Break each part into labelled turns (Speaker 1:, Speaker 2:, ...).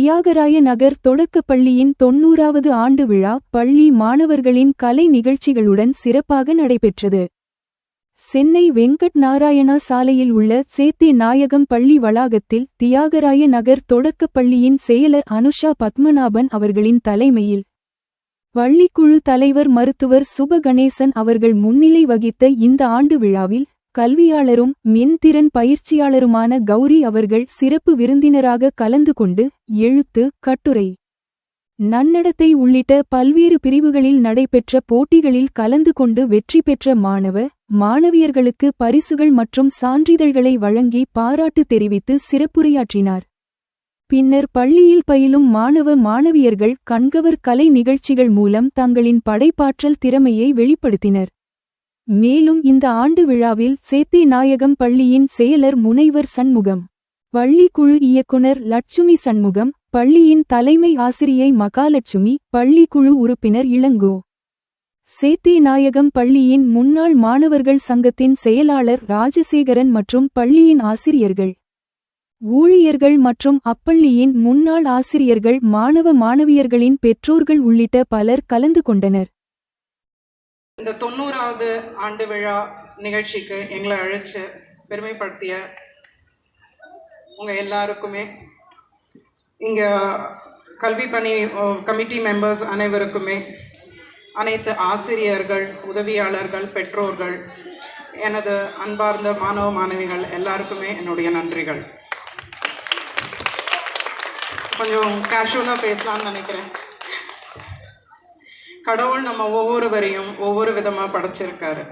Speaker 1: தியாகராய நகர் தொடக்கப் பள்ளியின் தொன்னூறாவது ஆண்டு விழா பள்ளி மாணவர்களின் கலை நிகழ்ச்சிகளுடன் சிறப்பாக நடைபெற்றது. சென்னை வெங்கட் நாராயணா சாலையில் உள்ள சேத்தே நாயகம் பள்ளி வளாகத்தில் தியாகராய நகர் தொடக்கப் பள்ளியின் செயலர் அனுஷா பத்மநாபன் அவர்களின் தலைமையில் பள்ளிக்குழு தலைவர் மருத்துவர் சுப கணேசன் அவர்கள் முன்னிலை வகித்த இந்த ஆண்டு விழாவில் கல்வியாளரும் மின்திறன் பயிற்சியாளருமான கௌரி அவர்கள் சிறப்பு விருந்தினராக கலந்து கொண்டு எழுத்து கட்டுரை நன்னடத்தை உள்ளிட்ட பல்வேறு பிரிவுகளில் நடைபெற்ற போட்டிகளில் கலந்து கொண்டு வெற்றி பெற்ற மாணவ மாணவியர்களுக்கு பரிசுகள் மற்றும் சான்றிதழ்களை வழங்கி பாராட்டு தெரிவித்து சிறப்புரையாற்றினார். பின்னர் பள்ளியில் பயிலும் மாணவ மாணவியர்கள் கண்கவர் கலை நிகழ்ச்சிகள் மூலம் தங்களின் படைப்பாற்றல் திறமையை வெளிப்படுத்தினர். மேலும் இந்த ஆண்டு விழாவில் சேத்தி நாயகம் பள்ளியின் செயலர் முனைவர் சண்முகம் பள்ளி குழு இயக்குனர் லட்சுமி சண்முகம் பள்ளியின் தலைமை ஆசிரியை மகாலட்சுமி பள்ளி குழு உறுப்பினர் இளங்கோ. சேத்தி நாயகம் பள்ளியின் முன்னாள் மாணவர்கள் சங்கத்தின் செயலாளர் ராஜசேகரன் மற்றும் பள்ளியின் ஆசிரியர்கள். ஊழியர்கள் மற்றும் அப்பள்ளியின் முன்னாள் ஆசிரியர்கள் மாணவ மாணவியர்களின் பெற்றோர்கள் உள்ளிட்ட பலர் கலந்து கொண்டனர்.
Speaker 2: இந்த தொண்ணூறாவது ஆண்டு விழா நிகழ்ச்சிக்கு எங்களை அழைச்சு பெருமைப்படுத்திய உங்கள் எல்லாருக்குமே இங்கே கல்வி பணி கமிட்டி மெம்பர்ஸ் அனைவருக்குமே அனைத்து ஆசிரியர்கள் உதவியாளர்கள் பெற்றோர்கள் எனது அன்பார்ந்த மாணவ மாணவிகள் எல்லாருக்குமே என்னுடைய நன்றிகள். கொஞ்சம் கேஷுவலாக பேசலாம்னு நினைக்கிறேன். கடவுள் நம்ம ஒவ்வொருவரையும் ஒவ்வொரு விதமாக படைச்சிருக்காரு.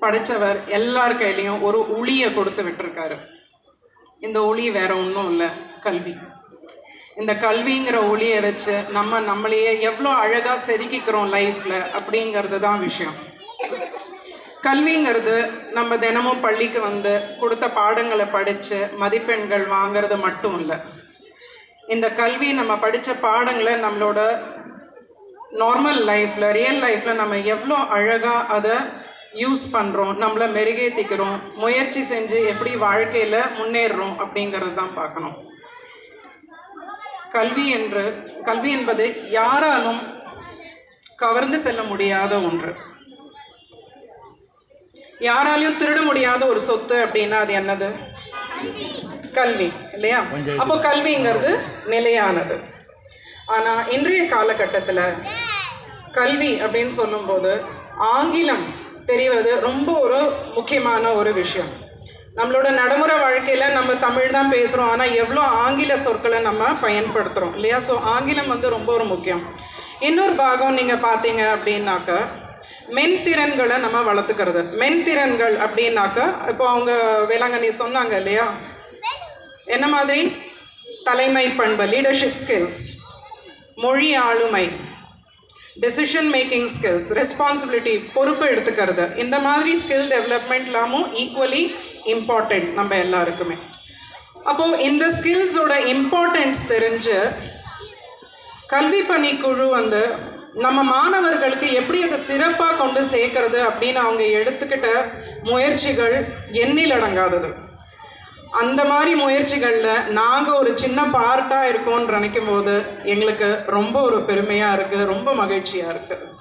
Speaker 2: படைச்சவர் எல்லார் கையிலையும் ஒரு உளியை கொடுத்து விட்டுருக்காரு. இந்த ஒளி வேற ஒன்றும் இல்லை கல்வி. இந்த கல்விங்கிற ஒளியை வச்சு நம்ம நம்மளையே எவ்வளோ அழகாக செதுக்கிக்கிறோம் லைஃப்பில் அப்படிங்கிறது தான் விஷயம். கல்விங்கிறது நம்ம தினமும் பள்ளிக்கு வந்து கொடுத்த பாடங்களை படித்து மதிப்பெண்கள் வாங்கிறது மட்டும் இல்லை. இந்த கல்வி நம்ம படித்த பாடங்களை நம்மளோட நார்மல் லைஃப்பில் ரியல் லைஃப்பில் நம்ம எவ்வளோ அழகாக அதை யூஸ் பண்ணுறோம் நம்மளை மெருகேற்றிக்கிறோம் முயற்சி செஞ்சு எப்படி வாழ்க்கையில் முன்னேறுறோம் அப்படிங்கிறது தான் பார்க்கணும். கல்வி என்று கல்வி என்பது யாராலும் கவர்ந்து செல்ல முடியாத ஒன்று. யாராலையும் திருட முடியாத ஒரு சொத்து அப்படின்னா அது என்னது? கல்வி இல்லையா? அப்போ கல்விங்கிறது நிலையானது. ஆனால் இன்றைய காலகட்டத்தில் கல்வி அப்படின்னு சொல்லும்போது ஆங்கிலம் தெரிவது ரொம்ப ஒரு முக்கியமான ஒரு விஷயம். நம்மளோட நடைமுறை வாழ்க்கையில் நம்ம தமிழ் தான் பேசுகிறோம் ஆனால் எவ்வளோ ஆங்கில சொற்களை நம்ம பயன்படுத்துகிறோம் இல்லையா? ஸோ ஆங்கிலம் வந்து ரொம்ப ஒரு முக்கியம். இன்னொரு பாகம் நீங்கள் பார்த்தீங்க அப்படின்னாக்க மென்திறன்களை நம்ம வளர்த்துக்கிறது. மென்திறன்கள் அப்படின்னாக்க இப்போ அவங்க வேளாங்கண்ணி சொன்னாங்க இல்லையா? என்ன மாதிரி? தலைமை பண்பு லீடர்ஷிப் ஸ்கில்ஸ் மொழி ஆளுமை டெசிஷன் மேக்கிங் ஸ்கில்ஸ் ரெஸ்பான்சிபிலிட்டி பொறுப்பு எடுத்துக்கிறது. இந்த மாதிரி ஸ்கில் டெவலப்மெண்ட்லாமும் ஈக்குவலி இம்பார்ட்டண்ட் நம்ம எல்லாருக்குமே. அப்போது இந்த ஸ்கில்ஸோட இம்பார்ட்டன்ஸ் தெரிஞ்சு கல்வி பணிக்குழு வந்து நம்ம மாணவர்களுக்கு எப்படி அதை சிறப்பாக கொண்டு சேர்க்கறது அப்படின்னு அவங்க எடுத்துக்கிட்ட முயற்சிகள் எண்ணில் அடங்காதது. அந்த மாதிரி முயற்சிகளில் நாங்கள் ஒரு சின்ன பார்ட்டாக இருக்கோம்னு நினைக்கும் போது எங்களுக்கு ரொம்ப ஒரு பெருமையாக இருக்குது ரொம்ப மகிழ்ச்சியாக இருக்குது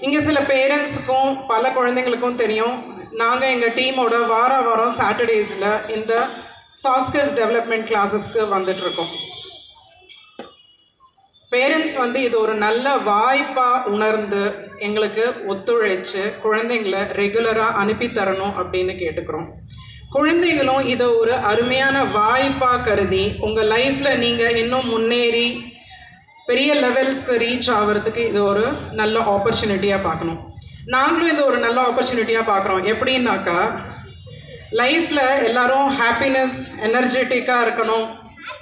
Speaker 2: இங்கே சில பேரண்ட்ஸுக்கும் பல குழந்தைங்களுக்கும் தெரியும். நாங்கள் எங்கள் டீமோட வார வாரம் சாட்டர்டேஸில் இந்த சாஸ்கர்ஸ் டெவலப்மெண்ட் கிளாஸஸ்க்கு வந்துட்ருக்கோம் பேரண்ட்ஸ் வந்து இது ஒரு நல்ல வாய்ப்பாக உணர்ந்து எங்களுக்கு ஒத்துழைச்சு குழந்தைங்கள ரெகுலராக அனுப்பி தரணும் அப்படின்னு கேட்டுக்கிறோம். குழந்தைகளும் இதை ஒரு அருமையான வாய்ப்பாக கருதி உங்கள் லைஃப்பில் நீங்கள் இன்னும் முன்னேறி பெரிய லெவல்ஸ்க்கு ரீச் ஆகிறதுக்கு இது ஒரு நல்ல ஆப்பர்ச்சுனிட்டியாக பார்க்கணும். நாங்களும் இது ஒரு நல்ல ஆப்பர்ச்சுனிட்டியாக பார்க்குறோம். எப்படின்னாக்கா லைஃப்பில் எல்லோரும் ஹாப்பினஸ் எனர்ஜெட்டிக்காக இருக்கணும்.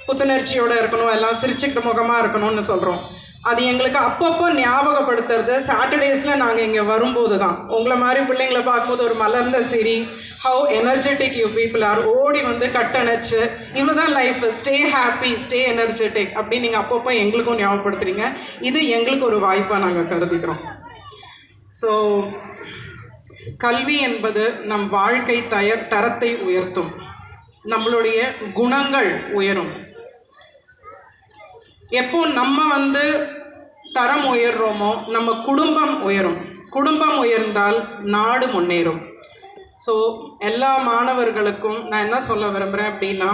Speaker 2: புத்துணர்ச்சியோடு இருக்கணும் எல்லாம் சிரிச்சுக்கிட்டு முகமாக இருக்கணும்னு சொல்கிறோம் அது எங்களுக்கு அப்பப்போ ஞாபகப்படுத்துறது. சாட்டர்டேஸில் நாங்கள் இங்கே வரும்போது தான் உங்களை மாதிரி பிள்ளைங்களை பார்க்கும்போது ஒரு மலர்ந்த சிரி how energetic you people are ஓடி வந்து கட்டணைச்சு இவ்வளோ தான் life stay happy stay energetic அப்படின்னு நீங்கள் அப்பப்போ எங்களுக்கும் ஞாபகப்படுத்துறீங்க. இது எங்களுக்கு ஒரு வாய்ப்பாக நாங்கள் கருதிக்கிறோம். ஸோ கல்வி என்பது நம் வாழ்க்கை தய தரத்தை உயர்த்தும். நம்மளுடைய குணங்கள் உயரும். எப்போ நம்ம வந்து தரம் உயர்றோமோ நம்ம குடும்பம் உயரும். குடும்பம் உயர்ந்தால் நாடு முன்னேறும். ஸோ எல்லா மாணவர்களுக்கும் நான் என்ன சொல்ல விரும்புகிறேன் அப்படின்னா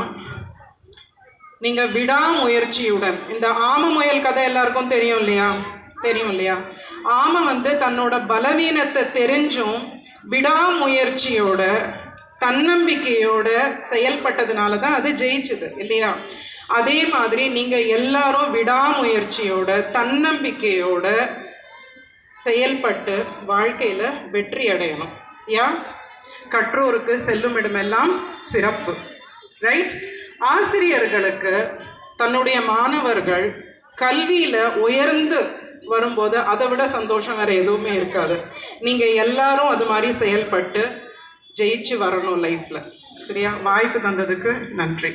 Speaker 2: நீங்கள் விடாமுயற்சியுடன் இந்த ஆம முயல் கதை எல்லாருக்கும் தெரியும் இல்லையா? தெரியும் இல்லையா? ஆமை வந்து தன்னோட பலவீனத்தை தெரிஞ்சும் விடாமுயற்சியோட தன்னம்பிக்கையோட செயல்பட்டதுனால தான் அது ஜெயிச்சுது இல்லையா? அதே மாதிரி நீங்கள் எல்லாரும் விடாமுயற்சியோட தன்னம்பிக்கையோட செயல்பட்டு வாழ்க்கையில் வெற்றி அடையணும் யா? கற்றோருக்கு செல்லும் இடமெல்லாம் சிறப்பு ரைட் ஆசிரியர்களுக்கு தன்னுடைய மாணவர்கள் கல்வியில் உயர்ந்து வரும்போது அதை விட சந்தோஷம் வேறு எதுவுமே இருக்காது. நீங்கள் எல்லாரும் அது மாதிரி செயல்பட்டு ஜெயிச்சு வரணும் லைஃப்பில் சரியா? வாய்ப்பு தந்ததுக்கு நன்றி.